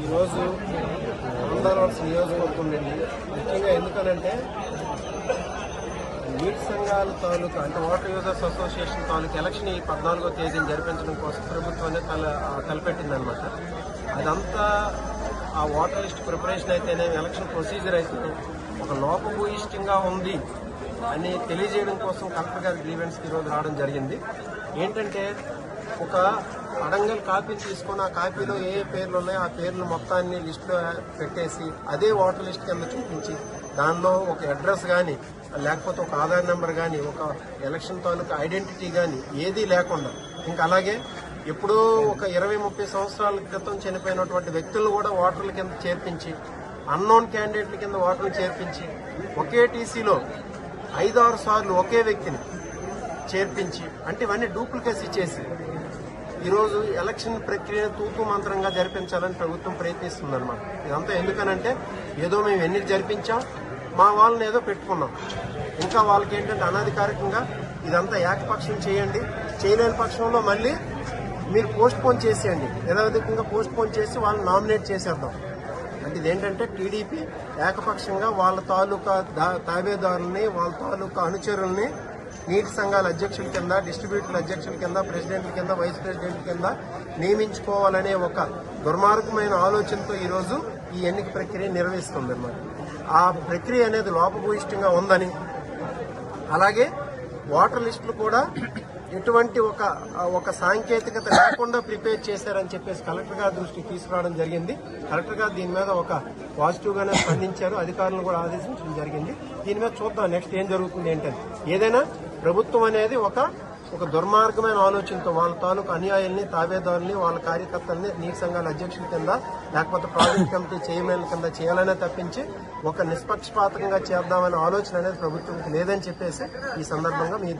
ఈరోజు ఆంధ్రవలస నియోజకవర్గం నుండి ముఖ్యంగా ఎందుకనంటే నీటి సంఘాల తాలూకు అంటే వాటర్ యూజర్స్ అసోసియేషన్ తాలూకు ఎలక్షన్ ఈ పద్నాలుగో తేదీని జరిపించడం కోసం ప్రభుత్వాన్ని తల తలపెట్టిందనమాట అదంతా ఆ వాటర్ లిస్ట్ ప్రిపరేషన్ అయితేనే ఎలక్షన్ ప్రొసీజర్ అయితే ఒక లోపభూయిష్టంగా ఉంది అని తెలియజేయడం కోసం కలెక్టర్ గారి గ్రీవెన్స్కి ఈరోజు రావడం జరిగింది. ఏంటంటే ఒక అడంగల్ కాపీలు తీసుకొని ఆ కాపీలో ఏ ఏ పేర్లు ఉన్నాయో ఆ పేర్లు మొత్తాన్ని లిస్టులో పెట్టేసి అదే ఓటర్ లిస్ట్ కింద చూపించి దానిలో ఒక అడ్రస్ కానీ లేకపోతే ఒక ఆధార్ నెంబర్ కానీ ఒక ఎలక్షన్ తాలూకు ఐడెంటిటీ కానీ ఏదీ లేకుండా ఇంకా అలాగే ఎప్పుడో ఒక ఇరవై ముప్పై సంవత్సరాల క్రితం చనిపోయినటువంటి వ్యక్తులను కూడా ఓటర్ల కింద చేర్పించి అన్నోన్ క్యాండిడేట్ల కింద ఓటర్లు చేర్పించి ఒకే టీసీలో ఐదారు సార్లు ఒకే వ్యక్తిని చేర్పించి అంటే ఇవన్నీ డూప్లికేసీ చేసి ఈరోజు ఎలక్షన్ ప్రక్రియను తూతూ మంత్రంగా జరిపించాలని ప్రభుత్వం ప్రయత్నిస్తుందన్నమాట. ఇదంతా ఎందుకనంటే ఏదో మేము ఎన్నిక జరిపించాం మా వాళ్ళని ఏదో పెట్టుకున్నాం. ఇంకా వాళ్ళకి ఏంటంటే అనధికారికంగా ఇదంతా ఏకపక్షం చేయండి చేయలేని పక్షంలో మళ్ళీ మీరు పోస్ట్ పోన్ చేసేయండి. యథావిధంగా పోస్ట్ పోన్ చేసి వాళ్ళని నామినేట్ చేసేద్దాం. అంటే ఇదేంటంటే టీడీపీ ఏకపక్షంగా వాళ్ళ తాలూకా తాబేదారుల్ని వాళ్ళ తాలూకా అనుచరుల్ని నీటి సంఘాల అధ్యక్షుల కింద డిస్ట్రిబ్యూటర్ల అధ్యక్షుల కింద ప్రెసిడెంట్ల కింద వైస్ ప్రెసిడెంట్ కింద నియమించుకోవాలనే ఒక దుర్మార్గమైన ఆలోచనతో ఈరోజు ఈ ఎన్నిక ప్రక్రియ నిర్వహిస్తుంది ఆ ప్రక్రియ అనేది లోపభూయిష్టంగా ఉందని అలాగే ఓటర్ లిస్టులు కూడా ఎటువంటి ఒక ఒక సాంకేతికత లేకుండా ప్రిపేర్ చేశారని చెప్పేసి కలెక్టర్ గారి దృష్టికి తీసుకురావడం జరిగింది. కలెక్టర్ గారు దీని మీద ఒక పాజిటివ్ గానే స్పందించారు. అధికారులను కూడా ఆదేశించడం జరిగింది. దీని మీద చూద్దాం నెక్స్ట్ ఏం జరుగుతుంది ఏంటని. ఏదైనా ప్రభుత్వం అనేది ఒక ఒక దుర్మార్గమైన ఆలోచనతో వాళ్ళ తాలూకు అన్యాయాల్ని తాబేదారుల్ని వాళ్ళ కార్యకర్తల్ని నీటి సంఘాల అధ్యక్షుల కింద లేకపోతే ప్రాజెక్ట్ కమిటీ చైర్మన్ కింద చేయాలనే తప్పించి ఒక నిష్పక్షపాతకంగా చేద్దామనే ఆలోచన అనేది ప్రభుత్వంకి లేదని చెప్పేసి ఈ సందర్భంగా మీ